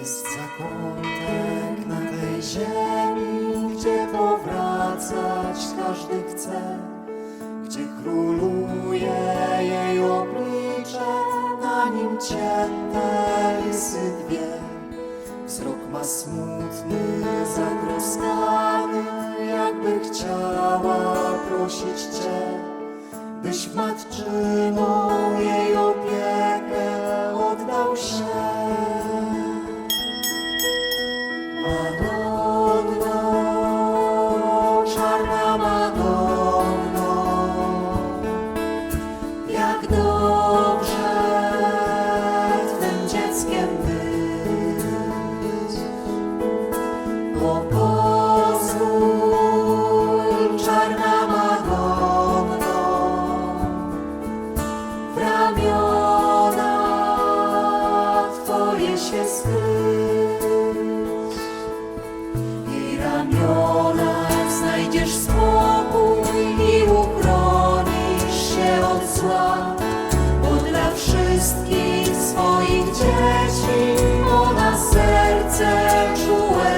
Jest zakątek na tej ziemi, gdzie powracać każdy chce, gdzie króluje jej oblicze, na nim cięte lisy dwie. Wzrok ma smutny, zatroskany, jakby chciała prosić Cię, byś matczyną i ramiona znajdziesz spokój i uchronisz się od zła, bo dla wszystkich swoich dzieci ona serce czułe.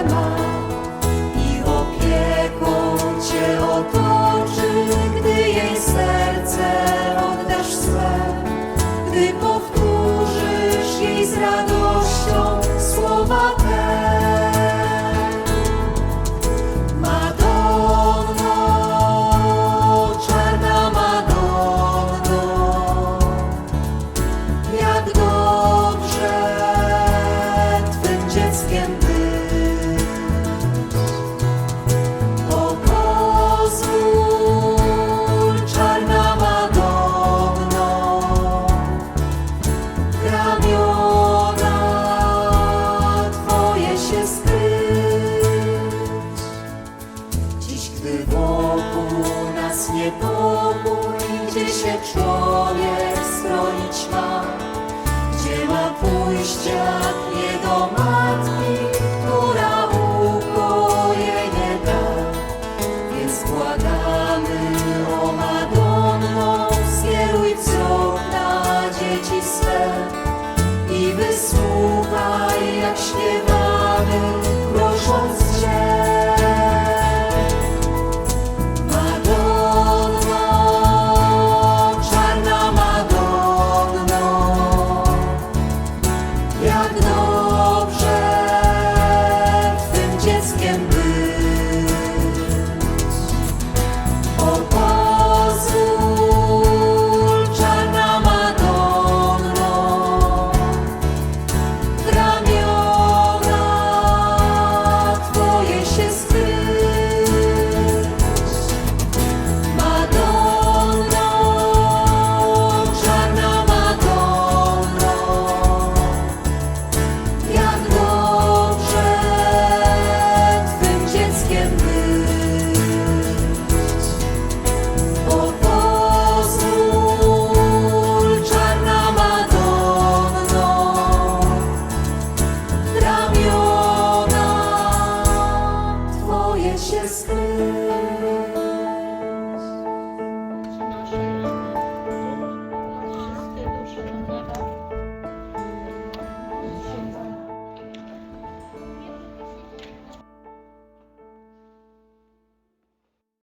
pokój, gdzie się człowiek schronić ma, gdzie ma pójść jak nie do matki, która ukoje nie da. Więc błagamy o Madonno, skieruj wzrok na dzieci swe i wysłuchaj jak śpiewa.